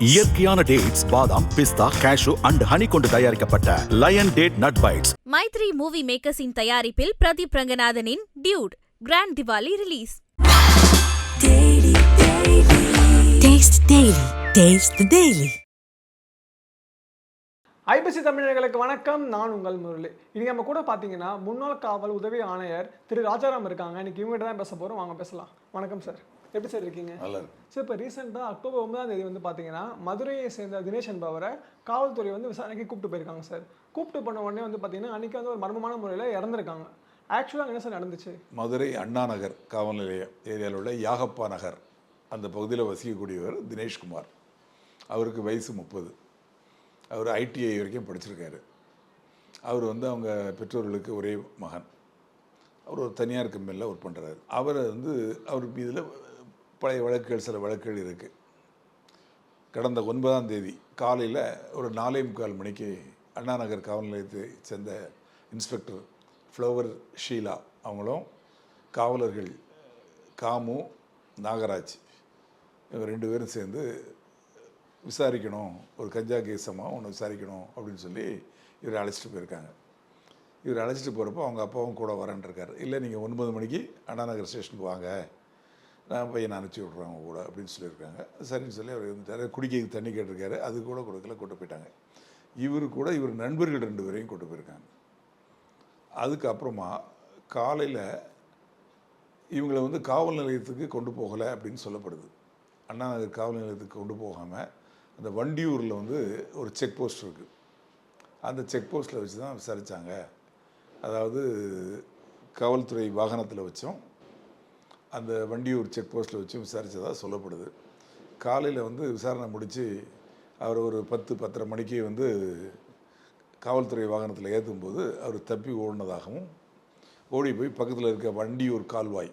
இயற்கையான டேட்ஸ் பாதாம் பிஸ்தா cash and honey கொண்டு தயாரிக்கப்பட்ட lion date nut bites Mythri movie மேக்கர்ஸின் தயாரிப்பில் Pradeep ரங்கநாதனின் Dude grand Diwali release. IBC தமிழர்களுக்கு வணக்கம். நான் உங்கள் முரளி. இன்னைக்கு நம்ம கூட பார்த்தீங்கன்னா முன்னாள் காவல் உதவி ஆணையர் திரு ராஜாராம் இருக்காங்க. இன்னைக்கு இவங்ககிட்ட தான் பேச போகிறோம் வாங்க பேசலாம். வணக்கம் சார். எப்படி சார் இருக்கீங்க? நல்லா சார் இப்போ ரீசெண்டாக அக்டோபர் ஒன்பதாம் தேதி வந்து பார்த்தீங்கன்னா மதுரையை சேர்ந்த தினேஷ் என்பவரை காவல்துறை வந்து விசாரணைக்கு கூப்பிட்டு போயிருக்காங்க சார். கூப்பிட்டு பண்ண உடனே வந்து பார்த்தீங்கன்னா அன்றைக்கி வந்து ஒரு மர்மமான முறையில் இறந்துருக்காங்க. ஆக்சுவலாக என்ன சார் நடந்துச்சு? மதுரை அண்ணா நகர் காவல் நிலையம் ஏரியாவில் உள்ள யாகப்பா நகர் அந்த பகுதியில் வசிக்கக்கூடியவர் தினேஷ்குமார் அவருக்கு வயசு முப்பது. அவர் ஐடிஐ வரைக்கும் படிச்சிருக்காரு. அவர் வந்து அவங்க பெற்றோர்களுக்கு ஒரே மகன். அவர் ஒரு தனியார் கம்பெனியில் ஒர்க் பண்ணுறாரு அவரை வந்து அவர் இதில் பழைய வழக்குகள் சில வழக்குகள் இருக்குது கடந்த ஒன்பதாம் தேதி காலையில் ஒரு நாலே முக்கால் மணிக்கு அண்ணா நகர் காவல் நிலையத்தை சேர்ந்த இன்ஸ்பெக்டர் ஃப்ளவர் ஷீலா அவங்களும் காவலர்கள் காமு நாகராஜ் இவங்க ரெண்டு பேரும் சேர்ந்து விசாரிக்கணும் ஒரு கஞ்சா கேசமாக ஒன்று விசாரிக்கணும் அப்படின்னு சொல்லி இவரை அழைச்சிட்டு போயிருக்காங்க. இவர் அழைச்சிட்டு போகிறப்போ அவங்க அப்பாவும் கூட வரேன்ருக்கார் இல்லை நீங்கள் ஒன்பது மணிக்கு அண்ணா நகர் ஸ்டேஷனுக்கு வாங்க. நான் பையனை அனுப்பிச்சி விட்றேன் அவங்க கூட அப்படின்னு சொல்லியிருக்காங்க. சரின்னு சொல்லி அவர் இருந்துட்டார் குடிக்க தண்ணி கேட்டிருக்காரு. அது கூட கொடுக்கல கூட்டு போயிட்டாங்க. இவர் கூட இவர் நண்பர்கள் ரெண்டு பேரையும் கூட்டு போயிருக்காங்க. அதுக்கப்புறமா காலையில் இவங்களை வந்து காவல் நிலையத்துக்கு கொண்டு போகலை அப்படின்னு சொல்லப்படுது. அண்ணா நகர் காவல் நிலையத்துக்கு கொண்டு போகாமல் அந்த வண்டியூரில் வந்து ஒரு செக் போஸ்ட் இருக்குது அந்த செக் போஸ்ட்டில் வச்சு தான் விசாரித்தாங்க அதாவது காவல்துறை வாகனத்தில் வச்சோம் அந்த வண்டியூர் செக் போஸ்ட்டில் வச்சு விசாரித்ததாக சொல்லப்படுது. காலையில் வந்து விசாரணை முடித்து அவர் ஒரு பத்து பத்தரை மணிக்கு வந்து காவல்துறை வாகனத்தில் ஏற்றும்போது அவர் தப்பி ஓடினதாகவும் ஓடி போய் பக்கத்தில் இருக்க வண்டியூர் கால்வாய்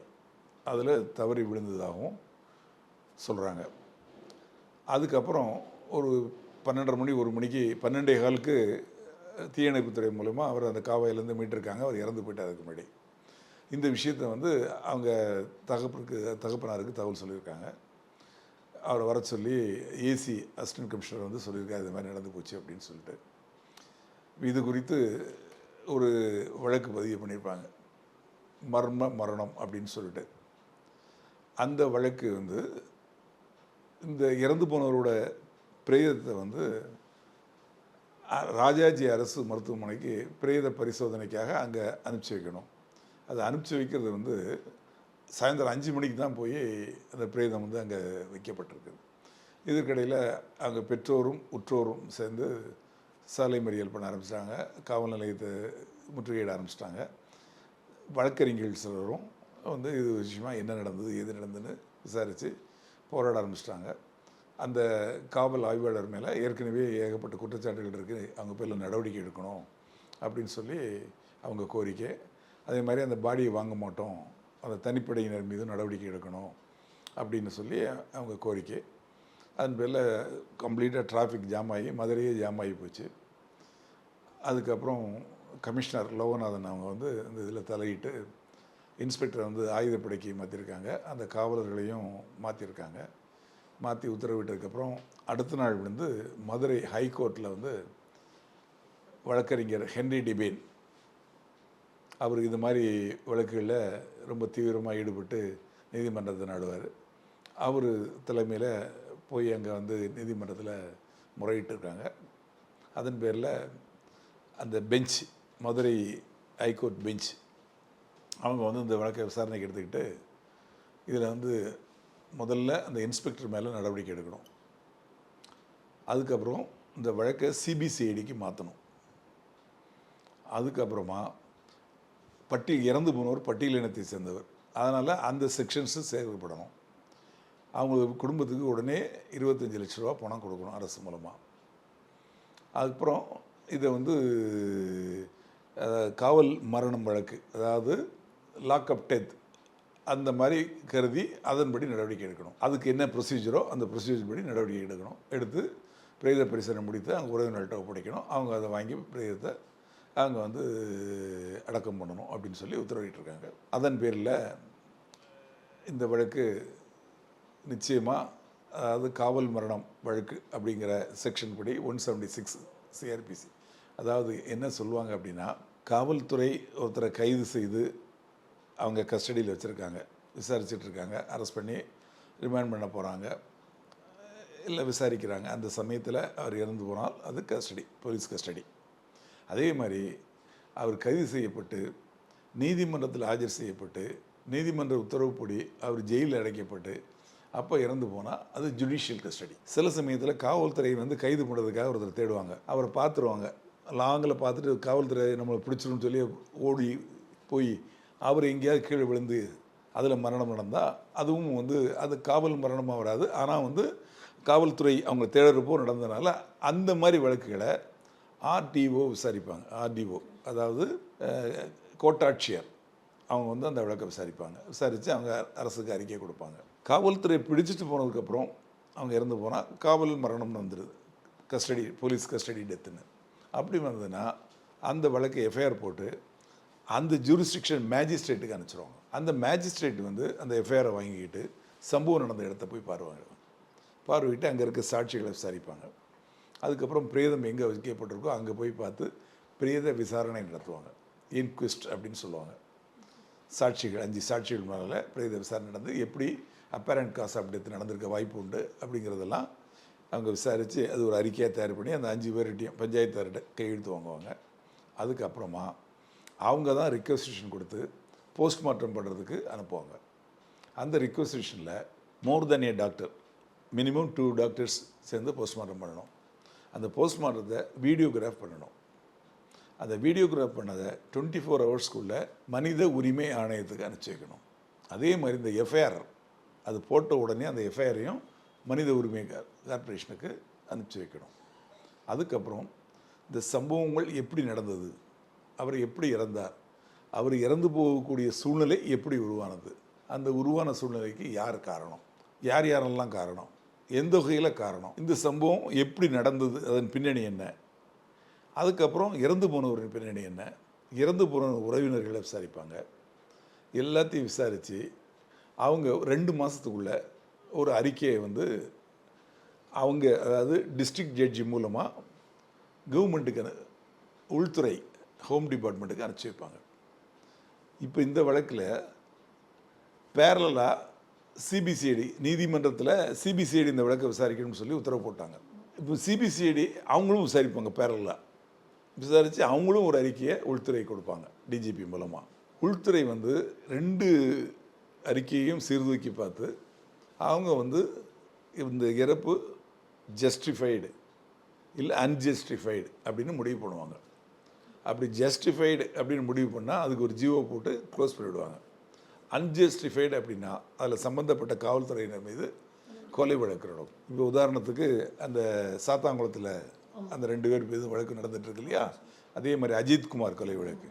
அதில் தவறி விழுந்ததாகவும் சொல்கிறாங்க அதுக்கப்புறம் ஒரு பன்னெண்டரை மணி ஒரு மணிக்கு பன்னெண்டே காலுக்கு தீயணைப்புத்துறை மூலமாக அவர் அந்த காவாயிலேருந்து மீட்டிருக்காங்க. அவர் இறந்து போயிட்டார் அதுக்கு முன்னாடி. இந்த விஷயத்தை வந்து அவங்க தகப்பனுக்கு தகப்பனாருக்கு தகவல் சொல்லியிருக்காங்க. அவரை வர சொல்லி ஏசி அசிஸ்டன்ட் கமிஷனர் வந்து சொல்லியிருக்காரு இது மாதிரி நடந்து போச்சு அப்படின்னு சொல்லிட்டு. இது குறித்து ஒரு வழக்கு பதிவு பண்ணியிருப்பாங்க. மர்ம மரணம் அப்படின்னு சொல்லிட்டு. அந்த வழக்கு வந்து இந்த இறந்து போனவரோட பிரேதத்தை வந்து ராஜாஜி அரசு மருத்துவமனைக்கு பிரேத பரிசோதனைக்காக அங்கே அனுப்பிச்சி வைக்கணும். அதை அனுப்பிச்சி வைக்கிறது வந்து சாயந்தரம் அஞ்சு மணிக்கு தான் போய் அந்த பிரேதம் வந்து அங்கே வைக்கப்பட்டிருக்கு இதற்கிடையில் அங்கே பெற்றோரும் உற்றோரும் சேர்ந்து சாலை மறியல் பண்ண ஆரம்பிச்சிட்டாங்க. காவல் நிலையத்தை முற்றுகையிட ஆரம்பிச்சிட்டாங்க. வழக்கறிஞர்கள் சிலரும் வந்து இது விஷயமா என்ன நடந்தது எது நடந்ததுன்னு விசாரித்து போராட ஆரம்பிச்சிட்டாங்க. அந்த காவல் ஆய்வாளர் மேலே ஏற்கனவே ஏகப்பட்ட குற்றச்சாட்டுகள் இருக்குது அவங்க பேரில் நடவடிக்கை எடுக்கணும் அப்படின்னு சொல்லி அவங்க கோரிக்கை அதே மாதிரி அந்த பாடியை வாங்க மாட்டோம். அந்த தனிப்படையினர் மீது நடவடிக்கை எடுக்கணும் அப்படின்னு சொல்லி அவங்க கோரிக்கை. அதன் பேரில் கம்ப்ளீட்டாக டிராஃபிக் ஜாம் ஆகி மதுரையே ஜாம் ஆகி போச்சு. அதுக்கப்புறம் கமிஷனர் லோகநாதன் அவங்க வந்து இந்த இதில் தலையிட்டு இன்ஸ்பெக்டரை வந்து ஆயுதப்படைக்கு மாற்றிருக்காங்க அந்த காவலர்களையும் மாற்றிருக்காங்க மாற்றி உத்தரவிட்டதுக்கப்புறம் அடுத்த நாள் வந்து மதுரை ஹைகோர்ட்டில் வந்து வழக்கறிஞர் ஹென்ரி டிபேன் அவர் இது மாதிரி வழக்குகளில் ரொம்ப தீவிரமாக ஈடுபட்டு நீதிமன்றத்தை நாடுவார். அவர் தலைமையில் போய் அங்கே வந்து நீதிமன்றத்தில் முறையிட்டு இருக்காங்க. அதன் பேரில் அந்த பெஞ்ச் மதுரை ஹைகோர்ட் பெஞ்ச் அவங்க வந்து இந்த வழக்கை விசாரணைக்கு எடுத்துக்கிட்டு இதில் வந்து முதல்ல அந்த இன்ஸ்பெக்டர் மேலே நடவடிக்கை எடுக்கணும். அதுக்கப்புறம் இந்த வழக்கை சிபிசிஐடிக்கு மாற்றணும். அதுக்கப்புறமா பட்டி இறந்து போனவர் பட்டியல் இனத்தை சேர்ந்தவர். அதனால் அந்த செக்ஷன்ஸு சேர்க்கப்படணும். அவங்க குடும்பத்துக்கு உடனே இருபத்தஞ்சி லட்ச ரூபா பணம் கொடுக்கணும் அரசு மூலமாக அதுக்கப்புறம் இதை வந்து காவல் மரணம் வழக்கு அதாவது லாக்அப் டெத் அந்த மாதிரி கருதி அதன்படி நடவடிக்கை எடுக்கணும். அதுக்கு என்ன ப்ரொசீஜரோ அந்த ப்ரொசீஜர் படி நடவடிக்கை எடுக்கணும். எடுத்து பிரேத பரிசோதனை முடித்து அங்கே உறவினர்கிட்ட ஒப்படைக்கணும். அவங்க அதை வாங்கி பிரேதத்தை அவங்க வந்து அடக்கம் பண்ணணும் அப்படின்னு சொல்லி உத்தரவிட்டிருக்காங்க. அதன் பேரில் இந்த வழக்கு நிச்சயமாக அதாவது காவல் மரணம் வழக்கு அப்படிங்கிற செக்ஷன் படி ஒன் செவன்டி சிக்ஸ் சிஆர்பிசி அதாவது என்ன சொல்லுவாங்க அப்படின்னா காவல்துறை ஒருத்தரை கைது செய்து அவங்க கஸ்டடியில் வச்சுருக்காங்க. விசாரிச்சுட்டு இருக்காங்க அரெஸ்ட் பண்ணி ரிமாண்ட் பண்ண போகிறாங்க இல்லை விசாரிக்கிறாங்க. அந்த சமயத்தில் அவர் இறந்து போனால் அது கஸ்டடி போலீஸ் கஸ்டடி. அதே மாதிரி அவர் கைது செய்யப்பட்டு நீதிமன்றத்தில் ஆஜர் செய்யப்பட்டு நீதிமன்ற உத்தரவுப்படி அவர் ஜெயிலில் அடைக்கப்பட்டு அப்போ இறந்து போனால் அது ஜுடிஷியல் கஸ்டடி சில சமயத்தில் காவல்துறை வந்து கைது பண்ணுறதுக்காக ஒருத்தர் தேடுவாங்க. அவரை பார்த்துருவாங்க. லாங்கில் பார்த்துட்டு காவல்துறை நம்மளை பிடிச்சிருன்னு சொல்லி ஓடி போய் அவர் எங்கேயாவது கீழே விழுந்து அதில் மரணம் நடந்தால் அதுவும் வந்து அது காவல் மரணமாக வராது. ஆனால் வந்து காவல்துறை அவங்க தேடுறப்போ நடந்ததுனால அந்த மாதிரி வழக்குகளை ஆர்டிஓ விசாரிப்பாங்க ஆர்டிஓ. அதாவது கோட்டாட்சியர். அவங்க வந்து அந்த வழக்கை விசாரிப்பாங்க. விசாரித்து அவங்க அரசுக்கு அறிக்கை கொடுப்பாங்க. காவல்துறை பிடிச்சிட்டு போனதுக்கப்புறம் அவங்க இறந்து போனால் காவல் மரணம்னு வந்துடுது கஸ்டடி போலீஸ் கஸ்டடி டெத்துன்னு. அப்படி வந்ததுன்னா அந்த வழக்கு எஃப்ஐஆர் போட்டு அந்த ஜூரிஸ்டிக்ஷன் மேஜிஸ்ட்ரேட்டுக்கு அனுப்பிச்சிருவாங்க. அந்த மேஜிஸ்ட்ரேட் வந்து அந்த எஃப்ஐஆரை வாங்கிக்கிட்டு சம்பவம் நடந்த இடத்த போய் பார்வையிடுவாங்க. பார்வையிட்டு அங்கே இருக்க சாட்சிகளை விசாரிப்பாங்க. அதுக்கப்புறம் பிரேதம் எங்கே வைக்கப்பட்டிருக்கோ அங்கே போய் பார்த்து பிரேத விசாரணை நடத்துவாங்க. இன்குவிஸ்ட் அப்படின்னு சொல்லுவாங்க. சாட்சிகள் அஞ்சு சாட்சிகள் மேலே பிரேத விசாரணை நடந்து எப்படி அப்பேரண்ட் காசு அப்படி நடந்திருக்க வாய்ப்பு உண்டு அப்படிங்கிறதெல்லாம் அவங்க விசாரித்து அது ஒரு அறிக்கையாக தயார் பண்ணி அந்த அஞ்சு பேர்கிட்டையும் பஞ்சாயத்தார்கிட்ட கையெழுத்து வாங்குவாங்க. அதுக்கப்புறமா அவங்க தான் ரிக்வஸ்டேஷன் கொடுத்து போஸ்ட்மார்ட்டம் பண்ணுறதுக்கு அனுப்புவாங்க. அந்த ரிக்வஸ்டேஷனில் more than a doctor minimum two doctors சேர்ந்து போஸ்ட்மார்ட்டம் பண்ணணும். அந்த போஸ்ட்மார்ட்டத்தை வீடியோகிராஃப் பண்ணணும். அந்த வீடியோகிராஃப் பண்ணதை டுவெண்ட்டி ஃபோர் ஹவர்ஸ்க்குள்ளே மனித உரிமை ஆணையத்துக்கு அனுப்பிச்சி வைக்கணும். அதே மாதிரி இந்த எஃப்ஐஆர் அது போட்ட உடனே அந்த எஃப்ஐஆரையும் மனித உரிமை கா- கார்ப்பரேஷனுக்கு அனுப்பிச்சி வைக்கணும். அதுக்கப்புறம் இந்த சம்பவங்கள் எப்படி நடந்தது? அவர் எப்படி இறந்தார்? அவர் இறந்து போகக்கூடிய சூழ்நிலை எப்படி உருவானது? அந்த உருவான சூழ்நிலைக்கு யார் காரணம்? யார் யாரெல்லாம் காரணம்? எந்த வகையில் காரணம்? இந்த சம்பவம் எப்படி நடந்தது? அதன் பின்னணி என்ன? அதுக்கப்புறம் இறந்து போனவரின் பின்னணி என்ன? இறந்து போன உறவினர்களை விசாரிப்பாங்க? எல்லாத்தையும் விசாரித்து அவங்க ரெண்டு மாதத்துக்குள்ள ஒரு அறிக்கையை வந்து அவங்க அதாவது டிஸ்ட்ரிக்ட் ஜட்ஜி மூலமாக கவர்மெண்ட்டுக்கு உள்துறை ஹோம் டிபார்ட்மெண்ட்டுக்கு அனுப்பிச்சி வைப்பாங்க. இப்போ இந்த வழக்கில் பேரலாக சிபிசிஐடி நீதிமன்றத்தில் சிபிசிஐடி இந்த விளக்கை விசாரிக்கணும்னு சொல்லி உத்தரவு போட்டாங்க. இப்போ சிபிசிஐடி அவங்களும் விசாரிப்பாங்க பேரலாக விசாரித்து அவங்களும் ஒரு அறிக்கையை உள்துறை கொடுப்பாங்க டிஜிபி மூலமாக உள்துறை வந்து ரெண்டு அறிக்கையையும் சீர்தூக்கி பார்த்து அவங்க வந்து இந்த இறப்பு ஜஸ்டிஃபைடு இல்லை அன்ஜஸ்டிஃபைடு அப்படின்னு முடிவு பண்ணுவாங்க. அப்படி ஜஸ்டிஃபைடு அப்படின்னு முடிவு பண்ணால் அதுக்கு ஒரு ஜீவோ போட்டு க்ளோஸ் பண்ணிவிடுவாங்க அன்ஜஸ்டிஃபைடு அப்படின்னா அதில் சம்மந்தப்பட்ட காவல்துறையினர் மீது கொலை வழக்கு நடக்கும். இப்போ உதாரணத்துக்கு அந்த சாத்தாங்குளத்தில் அந்த ரெண்டு பேர் மீது வழக்கு நடந்துட்டு இல்லையா? அதே மாதிரி அஜித்குமார் கொலை வழக்கு.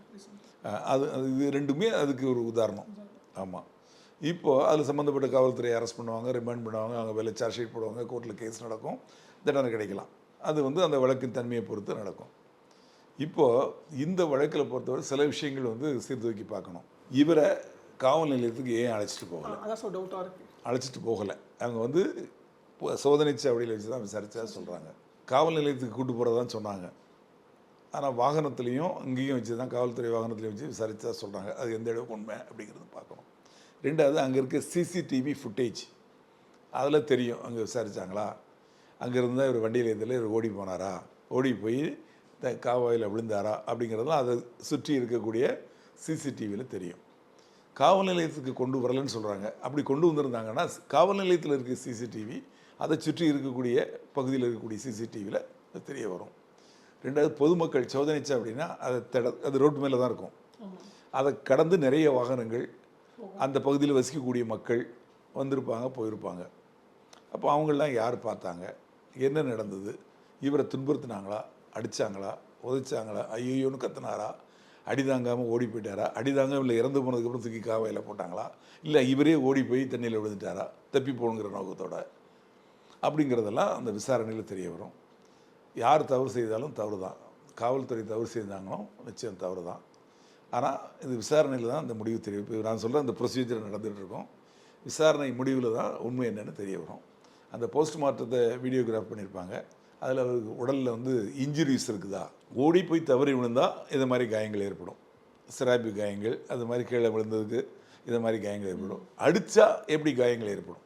அது அது இது ரெண்டுமே அதுக்கு ஒரு உதாரணம். ஆமாம் இப்போது அதில் சம்மந்தப்பட்ட காவல்துறையை அரெஸ்ட் பண்ணுவாங்க ரிமாண்ட் பண்ணுவாங்க அவங்க வேலை சார்ஜ் ஷீட் போடுவாங்க கோர்ட்டில் கேஸ் நடக்கும் தண்டனை கிடைக்கலாம். அது வந்து அந்த வழக்கின் தன்மையை பொறுத்து நடக்கும். இப்போது இந்த வழக்கில் பொறுத்தவரை சில விஷயங்கள் வந்து சீர்தூக்கி பார்க்கணும். இவரை காவல் நிலையத்துக்கு ஏன் அழைச்சிட்டு போகலை? அதான் டவுட்டாக இருக்குது அழைச்சிட்டு போகலை. அவங்க வந்து சோதனை சாவடியில் வச்சு தான் விசாரிச்சா சொல்கிறாங்க காவல் நிலையத்துக்கு கூட்டு போகிறதான் சொன்னாங்க. ஆனால் வாகனத்துலேயும் இங்கேயும் வச்சு தான் காவல்துறை வாகனத்துலேயும் வச்சு விசாரிச்சா சொல்கிறாங்க அது எந்த அளவுக்கு உண்மை அப்படிங்கிறது பார்க்கணும். ரெண்டாவது அங்கே இருக்க சிசிடிவி ஃபுட்டேஜ் அதில் தெரியும். அங்கே விசாரிச்சாங்களா? அங்கே இருந்தால் இவர் வண்டியில் இருந்ததில் இவர் ஓடி போனாரா? ஓடி போய் காவாயில் விழுந்தாரா? அப்படிங்கிறதெல்லாம் அதை சுற்றி இருக்கக்கூடிய சிசிடிவியில் தெரியும். காவல் நிலையத்துக்கு கொண்டு வரலன்னு சொல்கிறாங்க அப்படி கொண்டு வந்திருந்தாங்கன்னா காவல் நிலையத்தில் இருக்க சிசிடிவி அதை சுற்றி இருக்கக்கூடிய பகுதியில் இருக்கக்கூடிய சிசிடிவியில் தெரிய வரும். ரெண்டாவது பொதுமக்கள் சோதனைச்சா அப்படின்னா அதை தட அது ரோட்டு மேலே தான் இருக்கும். அதை கடந்து நிறைய வாகனங்கள் அந்த பகுதியில் வசிக்கக்கூடிய மக்கள் வந்திருப்பாங்க போயிருப்பாங்க. அப்போ அவங்களாம் யார் பார்த்தாங்க? என்ன நடந்தது? இவரை துன்புறுத்தினாங்களா? அடித்தாங்களா உதைச்சாங்களா? ஐயோன்னு கத்துனாரா? அடி தாங்காமல் ஓடி போயிட்டாரா? அடி தாங்காம இல்லை இறந்து போனதுக்கப்புறம் தூக்கி காவையில் போட்டாங்களா? இல்லை இவரே ஓடி போய் தண்ணியில் விழுந்துட்டாரா? தப்பி போகணுங்கிற நோக்கத்தோட. அப்படிங்கிறதெல்லாம் அந்த விசாரணையில் தெரிய வரும். யார் தவறு செய்தாலும் தவறு தான் காவல்துறை தவறு செய்தாங்களும் நிச்சயம் தவறு தான் ஆனால் இது விசாரணையில் தான் அந்த முடிவு தெரிய இப்போ நான் சொல்கிற அந்த ப்ரொசீஜர் நடந்துகிட்டு இருக்கோம். விசாரணை முடிவில் தான் உண்மை என்னென்னு தெரிய வரும். அந்த போஸ்ட்மார்ட்டத்தை வீடியோகிராஃப் பண்ணியிருப்பாங்க அதில் அவருக்கு உடலில் வந்து இன்ஜுரிஸ் இருக்குதா? ஓடி போய் தவறி விழுந்தால் இது மாதிரி காயங்கள் ஏற்படும். சிராபி காயங்கள் அது மாதிரி கீழே விழுந்ததுக்கு இது மாதிரி காயங்கள் ஏற்படும். அடித்தா எப்படி காயங்கள் ஏற்படும்?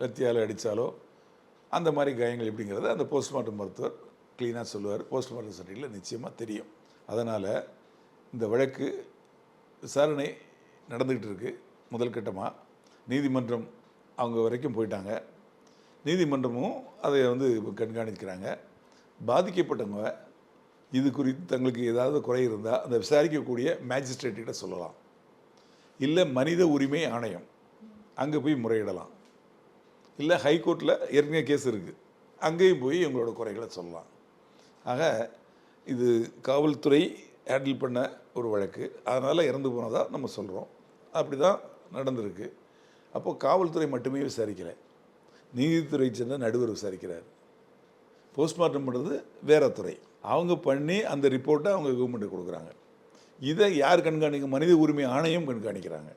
லத்தியால் அடித்தாலோ அந்த மாதிரி காயங்கள் எப்படிங்கிறத அந்த போஸ்ட்மார்ட்டம் மருத்துவர் க்ளீனாக சொல்லுவார். போஸ்ட்மார்ட்டம் சர்டிஃபிகேட்டில் நிச்சயமாக தெரியும். அதனால் இந்த வழக்கு விசாரணை நடந்துக்கிட்டு இருக்குது முதல் கட்டமாக நீதிமன்றம் அவங்க வரைக்கும் போயிட்டாங்க. நீதிமன்றமும் அதை வந்து கண்காணிக்கிறாங்க. பாதிக்கப்பட்டவங்க இது குறித்து தங்களுக்கு ஏதாவது குறை இருந்தால் அந்த விசாரிக்கக்கூடிய மேஜிஸ்ட்ரேட்டிட்ட சொல்லலாம். இல்லை மனித உரிமை ஆணையம் அங்கே போய் முறையிடலாம். இல்லை ஹைகோர்ட்டில் ஏற்கனவே கேஸ் இருக்குது அங்கேயும் போய் எங்களோட குறைகளை சொல்லலாம். ஆக இது காவல்துறை ஹேண்டில் பண்ண ஒரு வழக்கு. அதனால் இறந்து போனதாக நம்ம சொல்கிறோம் அப்படி தான் நடந்திருக்கு. அப்போது காவல்துறை மட்டுமே விசாரிக்கலை. நீதித்துறை சேர்ந்த நடுவர் விசாரிக்கிறார். போஸ்ட்மார்ட்டம் பண்ணுறது வேற துறை. அவங்க பண்ணி அந்த ரிப்போர்ட்டை அவங்க கவர்மெண்ட்டுக்கு கொடுக்குறாங்க. இதை யார் கண்காணிக்க மனித உரிமை ஆணையம் கண்காணிக்கிறாங்க.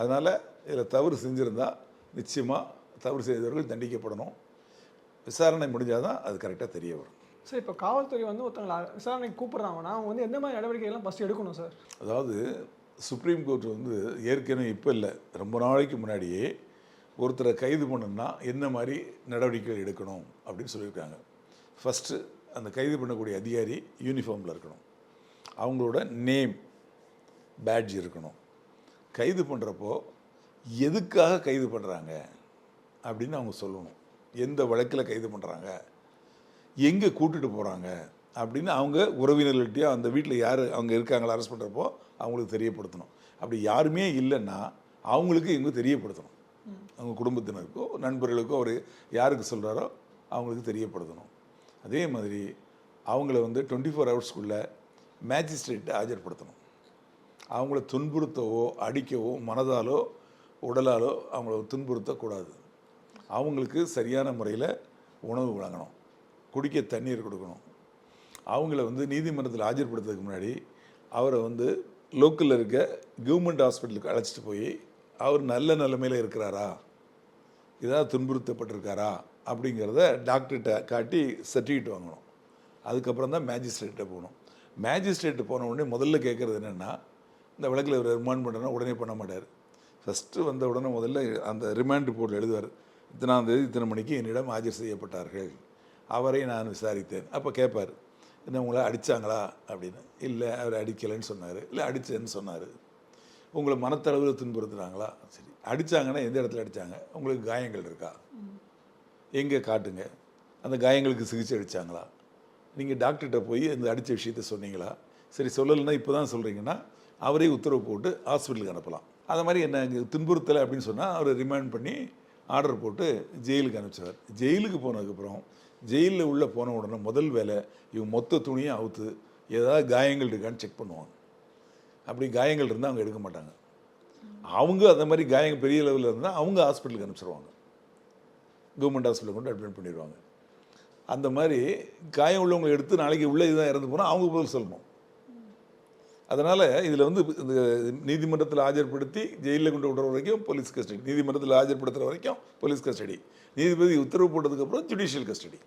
அதனால் இதில் தவறு செஞ்சுருந்தா நிச்சயமாக தவறு செய்தவர்கள் தண்டிக்கப்படணும். விசாரணை முடிஞ்சால் தான் அது கரெக்டாக தெரிய வரும். சார் இப்போ காவல்துறை வந்து ஒருத்தவங்களை விசாரணைக்கு கூப்பிடுறாங்கன்னா அவங்க வந்து எந்த மாதிரி நடவடிக்கைகள்லாம் ஃபஸ்ட் எடுக்கணும் சார்? அதாவது சுப்ரீம் கோர்ட் வந்து ஏற்கனவே இப்போ இல்லை ரொம்ப நாளைக்கு முன்னாடியே ஒருத்தரை கைது பண்ணணும்னா என்ன மாதிரி நடவடிக்கைகள் எடுக்கணும் அப்படின்னு சொல்லியிருக்காங்க. ஃபஸ்ட்டு அந்த கைது பண்ணக்கூடிய அதிகாரி யூனிஃபார்மில் இருக்கணும். அவங்களோட நேம் பேட்ஜ் இருக்கணும். கைது பண்ணுறப்போ எதுக்காக கைது பண்ணுறாங்க அப்படின்னு அவங்க சொல்லணும். எந்த வழக்கில் கைது பண்ணுறாங்க எங்கே கூட்டிட்டு போகிறாங்க அப்படின்னு அவங்க உறவினர்கள்ட்டையோ அந்த வீட்டில் யார் அவங்க இருக்காங்களா அரெஸ்ட் பண்ணுறப்போ அவங்களுக்கு தெரியப்படுத்தணும். அப்படி யாருமே இல்லைன்னா அவங்களுக்கு இவங்க தெரியப்படுத்தணும். அவங்க குடும்பத்தினருக்கோ நண்பர்களுக்கோ அவர் யாருக்கு சொல்கிறாரோ அவங்களுக்கு தெரியப்படுத்தணும். அதே மாதிரி அவங்கள வந்து டுவெண்ட்டி ஃபோர் ஹவர்ஸ்க்குள்ளே மேஜிஸ்ட்ரேட்டை ஆஜர்படுத்தணும். அவங்கள துன்புறுத்தவோ அடிக்கவோ மனதாலோ உடலாலோ அவங்கள துன்புறுத்தக்கூடாது. அவங்களுக்கு சரியான முறையில் உணவு வழங்கணும். குடிக்க தண்ணீர் கொடுக்கணும். அவங்கள வந்து நீதிமன்றத்தில் ஆஜர்படுத்துறதுக்கு முன்னாடி அவரை வந்து லோக்கலில் இருக்க கவர்மெண்ட் ஹாஸ்பிட்டலுக்கு அழைச்சிட்டு போய் அவர் நல்ல நிலைமையில் இருக்கிறாரா? ஏதாவது துன்புறுத்தப்பட்டிருக்காரா? அப்படிங்கிறத டாக்டர்கிட்ட காட்டி சர்டிஃபிகேட் வாங்கணும். அதுக்கப்புறம் தான் மேஜிஸ்ட்ரேட்டை போகணும். மேஜிஸ்ட்ரேட்டு போன உடனே முதல்ல கேட்குறது என்னென்னா இந்த வழக்கில் இவர் ரிமாண்ட் பண்ணுறேன்னா உடனே பண்ண மாட்டார். ஃபஸ்ட்டு வந்த உடனே முதல்ல அந்த ரிமாண்ட் ரிப்போர்ட் எழுதுவார். இத்தனாம் தேதி இத்தனை மணிக்கு என்னிடம் ஆஜர் செய்யப்பட்டார்கள். அவரை நான் விசாரித்தேன். அப்போ கேட்பார் என்ன உங்களை அடித்தாங்களா அப்படின்னு. இல்லை அவர் அடிக்கலைன்னு சொன்னார். இல்லை அடித்தேன்னு சொன்னார். உங்களை மனத்தளவில் துன்புறுத்துனாங்களா? சரி அடித்தாங்கன்னா எந்த இடத்துல அடித்தாங்க உங்களுக்கு காயங்கள் இருக்கா? எங்கே காட்டுங்க? அந்த காயங்களுக்கு சிகிச்சை அடித்தாங்களா நீங்கள் டாக்டர்கிட்ட போய் இந்த அடித்த விஷயத்த சொன்னீங்களா? சரி சொல்லலைன்னா இப்போ தான் சொல்கிறீங்கன்னா அவரே உத்தரவு போட்டு ஹாஸ்பிட்டலுக்கு அனுப்பலாம். அது மாதிரி என்ன இங்கே துன்புறுத்தலை அப்படின்னு சொன்னால் அவரை ரிமைண்ட் பண்ணி ஆர்டர் போட்டு ஜெயிலுக்கு அனுப்பிச்சிடுவார் ஜெயிலுக்கு போனதுக்கப்புறம் ஜெயிலில் உள்ளே போன உடனே முதல் வேலை இவங்க மொத்த துணியை அவுத்து ஏதாவது காயங்கள் இருக்கான்னு செக் பண்ணுவாங்க. அப்படி காயங்கள் இருந்தால் அவங்க எடுக்க மாட்டாங்க. அவங்க அந்த மாதிரி காயங்கள் பெரிய லெவலில் இருந்தால் அவங்க ஹாஸ்பிட்டலுக்கு அனுப்பிச்சிடுவாங்க கவர்மெண்ட் ஹாஸ்பிட்டல் கொண்டு அட்மிட் பண்ணிடுவாங்க. அந்த மாதிரி காயம் உள்ளவங்களை எடுத்து நாளைக்கு உள்ளே இதுதான் இறந்து போனால் அவங்க பதில் சொல்லணும். அதனால் இதில் வந்து இந்த நீதிமன்றத்தில் ஆஜர்படுத்தி ஜெயிலில் கொண்டு விடுற வரைக்கும் போலீஸ் கஸ்டடி நீதிமன்றத்தில் ஆஜர்படுத்துகிற வரைக்கும் போலீஸ் கஸ்டடி நீதிபதி உத்தரவு போட்டதுக்கப்புறம் ஜுடிஷியல் கஸ்டடி.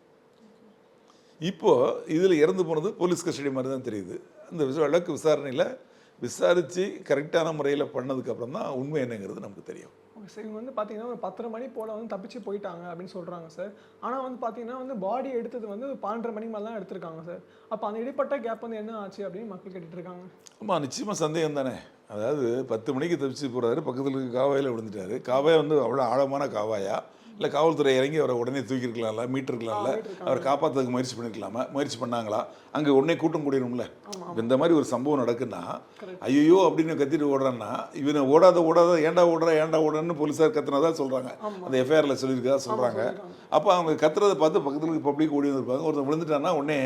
இப்போது இதில் இறந்து போனது போலீஸ் கஸ்டடி மாதிரி தான் தெரியுது. அந்த வழக்கு விசாரணையில் விசாரித்து கரெக்டான முறையில் பண்ணதுக்கப்புறம் தான் உண்மை என்னங்கிறது நமக்கு தெரியும். ஓகே சார் இவங்க வந்து பார்த்தீங்கன்னா ஒரு பத்தரை மணி போல் வந்து தப்பிச்சு போயிட்டாங்க அப்படின்னு சொல்கிறாங்க சார் ஆனால் வந்து பார்த்தீங்கன்னா வந்து பாடி எடுத்தது வந்து பன்னெண்டரை மணி மேலே தான் எடுத்திருக்காங்க சார் அப்போ அந்த இடைப்பட்ட கேப் வந்து என்ன ஆச்சு அப்படின்னு மக்கள் கேட்டுட்டு இருக்காங்க. ஆமாம் நிச்சயமாக சந்தேகம் தானே. அதாவது பத்து மணிக்கு தப்பிச்சு போகிறாரு பக்கத்தில் இருக்க காவாயில் விழுந்துட்டாரு. காவாய் வந்து அவ்வளோ ஆழமான காவாயா? இல்லை காவல்துறை இறங்கி அவரை உடனே தூக்கியிருக்கலாம்ல மீட்டிருக்கலாம்ல. அவரை காப்பாற்றுறதுக்கு முயற்சி பண்ணிருக்கலாமா முயற்சி பண்ணாங்களா? அங்கே உடனே கூட்டம் கூடிடும்ல இந்த மாதிரி ஒரு சம்பவம் நடக்குன்னா ஐயோ அப்படின்னு கத்திட்டு ஓடுறான்னா இவனை ஓடாத ஓடாத ஏன்டா ஓடுற ஏன்டா ஓடுறன்னு போலீஸார் கத்துனதா சொல்கிறாங்க அந்த எஃப்ஐஆர்ல சொல்லியிருக்கதா சொல்கிறாங்க அப்போ அவங்க கத்துறதை பார்த்து பக்கத்தில் பப்ளிக் ஓடி வந்திருப்பாங்க. ஒருத்தன் விழுந்துட்டான்னா உடனே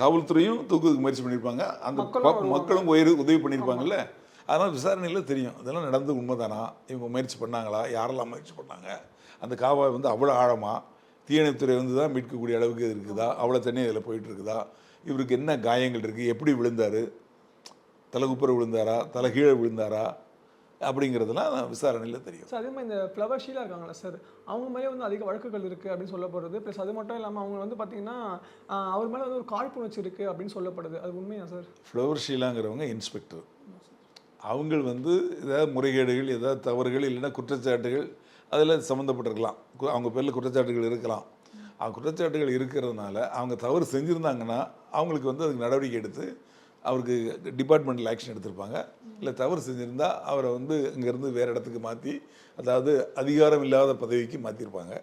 காவல்துறையும் தூக்குறதுக்கு முயற்சி பண்ணியிருப்பாங்க அந்த மக்களும் உயிர் உதவி பண்ணியிருப்பாங்கல்ல அதனால் விசாரணையில் தெரியும். இதெல்லாம் நடந்து உண்மைதானா? இவங்க முயற்சி பண்ணாங்களா? யாரெல்லாம் முயற்சி பண்ணாங்க? அந்த காவாய் வந்து அவ்வளோ ஆழமாக தீயணைத்துறை வந்து தான் மீட்கக்கூடிய அளவுக்கு இருக்குதா? அவ்வளோ தண்ணி அதில் போயிட்டு இருக்குதா இவருக்கு என்ன காயங்கள் இருக்குது எப்படி விழுந்தார்? தலை குப்புற விழுந்தாரா? தலை கீழே விழுந்தாரா? அப்படிங்கிறதுலாம் விசாரணையில் தெரியும். சார் அதே மாதிரி இந்த ஃப்ளவர் ஷீலா இருக்காங்களா சார் அவங்க மேலே வந்து அதிக வழக்குகள் இருக்குது அப்படின்னு சொல்லப்படுது. ப்ளஸ் அது மட்டும் இல்லாமல் அவங்க வந்து பார்த்தீங்கன்னா அவர் மேலே வந்து ஒரு காழ்ப்புணர்ச்சி இருக்குது அப்படின்னு சொல்லப்படுது. அது உண்மையா சார்? Flower ஷீலாங்கிறவங்க inspector. அவங்க வந்து ஏதாவது முறைகேடுகள் ஏதாவது தவறுகள் இல்லைன்னா குற்றச்சாட்டுகள் அதில் சம்மந்தப்பட்டிருக்கலாம். கு- அவங்க பேரில் குற்றச்சாட்டுகள் இருக்கலாம். அவங்க குற்றச்சாட்டுகள் இருக்கிறதுனால அவங்க தவறு செஞ்சுருந்தாங்கன்னா அவங்களுக்கு வந்து அதுக்கு நடவடிக்கை எடுத்து அவருக்கு டிபார்ட்மெண்டல் ஆக்ஷன் எடுத்திருப்பாங்க. இல்லை தவறு செஞ்சுருந்தால் அவரை வந்து இங்கேருந்து வேறு இடத்துக்கு மாற்றி அதாவது அதிகாரம் இல்லாத பதவிக்கு மாற்றிருப்பாங்க.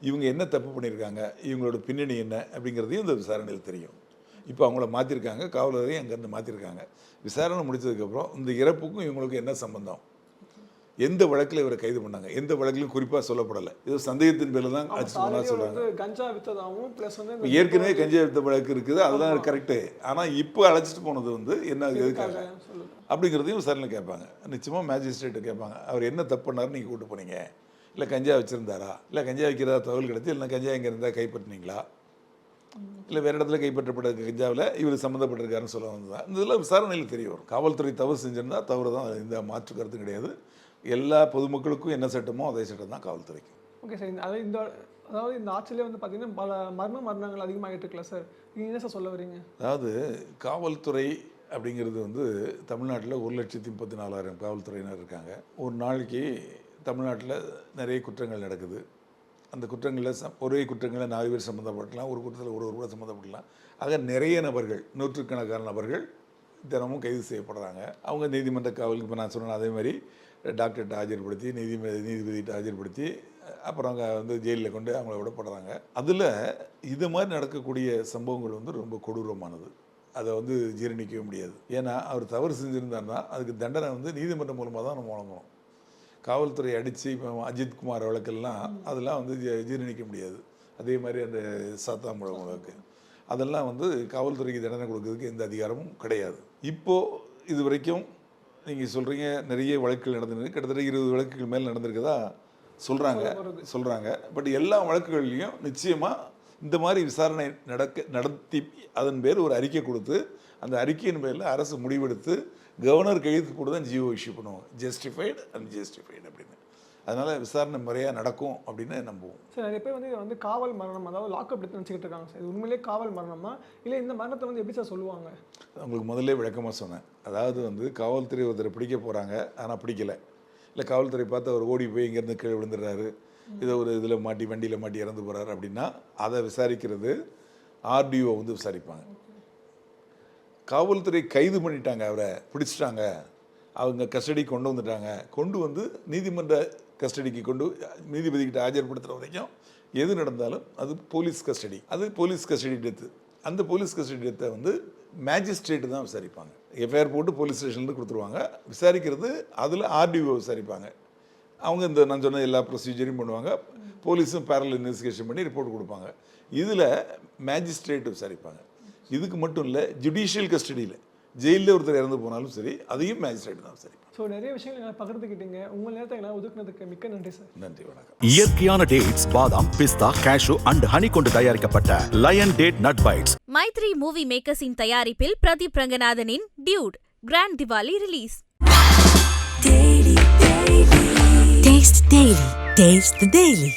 இவங்க என்ன தப்பு பண்ணியிருக்காங்க? இவங்களோட பின்னணி என்ன? அப்படிங்கிறதையும் இந்த விசாரணையில் தெரியும். இப்போ அவங்கள மாற்றிருக்காங்க காவலரையும் அங்கேருந்து மாற்றிருக்காங்க விசாரணை முடிச்சதுக்கப்புறம் இந்த இறப்புக்கும் இவங்களுக்கும் என்ன சம்பந்தம்? எந்த வழக்கில் இவரை கைது பண்ணாங்க? எந்த வழக்கிலும் குறிப்பாக சொல்லப்படலை. இது சந்தேகத்தின் பேரில் தான் அவங்க அடிச்சு பண்ணா சாலையில சொல்கிறாங்க கஞ்சா வித்ததாகவும் ப்ளஸ் வந்து ஏற்கனவே கஞ்சா எடுத்த வழக்கு இருக்குது. அதெல்லாம் கரெக்டு ஆனால் இப்போ அழைச்சிட்டு போனது வந்து என்ன எதுக்காக? அப்படிங்கிறதையும் விசாரணையில் கேட்பாங்க. நிச்சயமாக மேஜிஸ்ட்ரேட்டு கேட்பாங்க. அவர் என்ன தப்பு பண்ணாரு நீங்கள் கூட்டு போனீங்க? இல்லை கஞ்சா வச்சுருந்தாரா? இல்லை கஞ்சா வைக்கிறதா தகவல் கிடைச்சி இல்லை கஞ்சா இங்கே இருந்தால் கைப்பற்றினீங்களா? இல்லை வேறு இடத்துல கைப்பற்றப்பட்ட கஞ்சாவில் இவர் சம்மந்தப்பட்டிருக்காருன்னு சொல்ல வந்ததா? இந்த இதெல்லாம் விசாரணையில் தெரிய வரும். காவல்துறை தவறு செஞ்சிருந்தா தவறு தான். எந்த மாற்று கருத்து கிடையாது. எல்லா பொதுமக்களுக்கும் என்ன சட்டமோ அதே சட்டம் தான் காவல்துறைக்கு. Okay sir. இந்த அதாவது இந்த அதாவது இந்த ஆட்சியிலே வந்து பார்த்தீங்கன்னா பல மர்ம மரணங்கள் அதிகமாகிட்டு இருக்குல்ல சார். நீங்கள் என்ன சார் சொல்ல வரீங்க? அதாவது காவல்துறை அப்படிங்கிறது வந்து தமிழ்நாட்டில் ஒரு லட்சத்தி முப்பத்தி நாலாயிரம் காவல்துறையினர் இருக்காங்க. ஒரு நாளைக்கு தமிழ்நாட்டில் நிறைய குற்றங்கள் நடக்குது. அந்த குற்றங்களில் ச ஒரே குற்றங்களில் நாலு பேர் சம்மந்தப்படலாம் ஒரு குற்றத்தில் ஒரு ஒருவர் சம்மந்தப்படலாம் ஆக நிறைய நபர்கள் நூற்றுக்கணக்கான நபர்கள் தினமும் கைது செய்யப்படுறாங்க. அவங்க நீதிமன்ற காவலுக்கு இப்போ நான் சொன்னேன் அதே மாதிரி டாக்டர்கிட்ட ஆஜர்படுத்தி நீதி நீதிபதிகிட்ட ஆஜர்படுத்தி அப்புறம் அங்கே வந்து ஜெயிலில் கொண்டு அவங்கள விடப்படுறாங்க. அதில் இது மாதிரி நடக்கக்கூடிய சம்பவங்கள் வந்து ரொம்ப கொடூரமானது. அதை வந்து ஜீரணிக்கவே முடியாது. ஏன்னா அவர் தவறு செஞ்சுருந்தாருன்னா அதுக்கு தண்டனை வந்து நீதிமன்றம் மூலமாக தான் நம்ம வழங்கணும். காவல்துறை அடித்து இப்போ அஜித்குமார் வழக்கெல்லாம் அதெல்லாம் வந்து ஜீ- ஜீரணிக்க முடியாது. அதே மாதிரி அந்த சாத்தாம்பழம் வழக்கு. அதெல்லாம் வந்து காவல்துறைக்கு தண்டனை கொடுக்கறதுக்கு எந்த அதிகாரமும் கிடையாது. இப்போது இது வரைக்கும் நீங்கள் சொல்கிறீங்க நிறைய வழக்குகள் நடந்திருக்கு. கிட்டத்தட்ட இருபது வழக்குகள் மேல் நடந்திருக்குதா சொல்கிறாங்க சொல்கிறாங்க பட் எல்லா வழக்குகள்லையும் நிச்சயமாக இந்த மாதிரி விசாரணை நடக்க நடத்தி அதன் பேர் ஒரு அறிக்கை கொடுத்து அந்த அறிக்கையின் பேரில் அரசு முடிவெடுத்து கவர்னர் கையெழுத்து கூட தான் ஜியோ இஷ்யூ பண்ணுவாங்க. ஜஸ்டிஃபைடு அண்ட் ஜஸ்டிஃபைடு அப்படின்னு. அதனால் விசாரணை முறையாக நடக்கும் அப்படின்னு நம்புவோம். சார் நிறைய பேர் வந்து இதை வந்து காவல் மரணம் அதாவது லாக்அப் எடுத்து நினச்சிக்கிட்டு இருக்காங்க சார். இது உண்மையிலேயே காவல் மரணமா? இல்லை இந்த மரணத்தை வந்து எப்படி சார் சொல்லுவாங்க? உங்களுக்கு முதல்ல விளக்கமாக சொன்னேன். அதாவது வந்து காவல்துறை ஒருத்தரை பிடிக்க போகிறாங்க ஆனால் பிடிக்கல. இல்லை காவல்துறை பார்த்து அவர் ஓடி போய் இங்கேருந்து கீழே விழுந்துடுறாரு. இதை ஒரு இதில் மாட்டி வண்டியில் மாட்டி இறந்து போகிறாரு அப்படின்னா அதை விசாரிக்கிறது ஆர்டிஓ வந்து விசாரிப்பாங்க. காவல்துறை கைது பண்ணிட்டாங்க அவரை பிடிச்சிட்டாங்க. அவங்க கஸ்டடி கொண்டு வந்துட்டாங்க. கொண்டு வந்து நீதிமன்ற கஸ்டடிக்கு கொண்டு நீதிபதிக்கிட்ட ஆஜர்படுத்துகிற வரைக்கும் எது நடந்தாலும் அது போலீஸ் கஸ்டடி. அது போலீஸ் கஸ்டடி டெத்து. அந்த போலீஸ் கஸ்டடி டெத்தை வந்து மேஜிஸ்ட்ரேட்டு தான் விசாரிப்பாங்க. எஃப்ஐஆர் போட்டு போலீஸ் ஸ்டேஷன்லேருந்து கொடுத்துருவாங்க. விசாரிக்கிறது அதில் ஆர்டிஓ விசாரிப்பாங்க. அவங்க இந்த நான் சொன்ன எல்லா ப்ரொசீஜரையும் பண்ணுவாங்க. போலீஸும் பேரல் இன்வெஸ்டிகேஷன் பண்ணி ரிப்போர்ட் கொடுப்பாங்க. இதில் மேஜிஸ்ட்ரேட் விசாரிப்பாங்க. இதுக்கு மட்டும் இல்லை ஜுடிஷியல் கஸ்டடியில் ஜெயிலில் ஒருத்தர் இறந்து போனாலும் சரி அதையும் மேஜிஸ்ட்ரேட் தான் விசாரிப்பாங்க ஸோ நிறைய விஷயங்கள் எங்களை பகிர்ந்துக்கிட்டீங்க உங்கள் நேரத்தை எல்லாம் ஒதுக்குனதுக்கு மிக்க நன்றி சார் நன்றி வணக்கம். இயற்கையான டேட்ஸ் பாதாம் பிஸ்தா கேஷு அண்ட் ஹனி கொண்டு தயாரிக்கப்பட்ட lion date nut bites Mythri movie மேக்கர்ஸின் தயாரிப்பில் Pradeep ரங்கநாதனின் Dude grand Diwali release Taste Daily. Taste the Daily.